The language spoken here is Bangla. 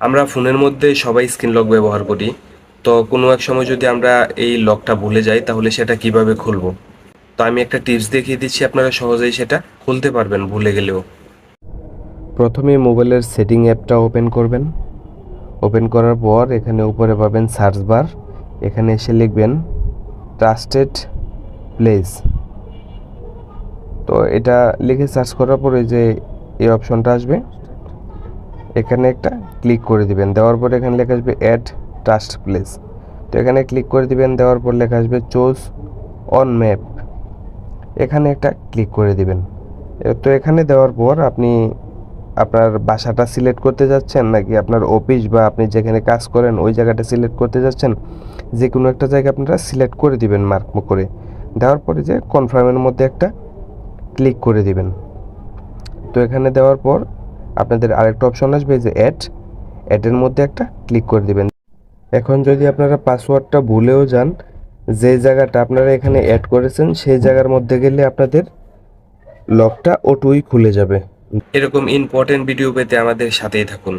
আমরা ফোনের মধ্যে সবাই স্ক্রিন লক ব্যবহার করি। তো কোনো এক সময় যদি আমরা এই লকটা ভুলে যাই, তাহলে সেটা কীভাবে খুলবো? তো আমি একটা টিপস দেখিয়ে দিচ্ছি, আপনারা সহজেই সেটা খুলতে পারবেন ভুলে গেলেও। প্রথমে মোবাইলের সেটিং অ্যাপটা ওপেন করবেন। ওপেন করার পর এখানে উপরে পাবেন সার্চ বার। এখানে এসে লিখবেন, ট্রাস্টেড প্লেস। তো এটা লিখে সার্চ করার পরে যে এই অপশনটা আসবে এখানে একটা ক্লিক করে দিবেন। দেওয়ার পর এখানে লেখা আসবে অ্যাড ট্রাস্ট প্লেস তো এখানে ক্লিক করে দিবেন, দেওয়ার পর লেখা আসবে চোজ অন ম্যাপ এখানে একটা ক্লিক করে দিবেন। তো এখানে দেওয়ার পর আপনি আপনার বাসাটা সিলেক্ট করতে যাচ্ছেন, নাকি আপনার অফিস বা আপনি যেখানে কাজ করেন, ওই জায়গাটা সিলেক্ট করতে যাচ্ছেন যে কোনো একটা জায়গা আপনারা সিলেক্ট করে দিবেন মার্ক করে। দেওয়ার পরে যে কনফার্মের মধ্যে একটা ক্লিক করে দিবেন। তো এখানে দেওয়ার পর আপনাদের আরেকটা অপশন আসবে যে অ্যাড অ্যাডের মধ্যে একটা ক্লিক করে দেবেন। এখন যদি আপনারা পাসওয়ার্ডটা ভুলেও যান, যে জায়গাটা আপনারা এখানে অ্যাড করেছেন, সেই জায়গার মধ্যে গেলে আপনাদের লকটা ওটুই খুলে যাবে। এরকম ইম্পর্টেন্ট ভিডিও পেতে আমাদের সাথেই থাকুন।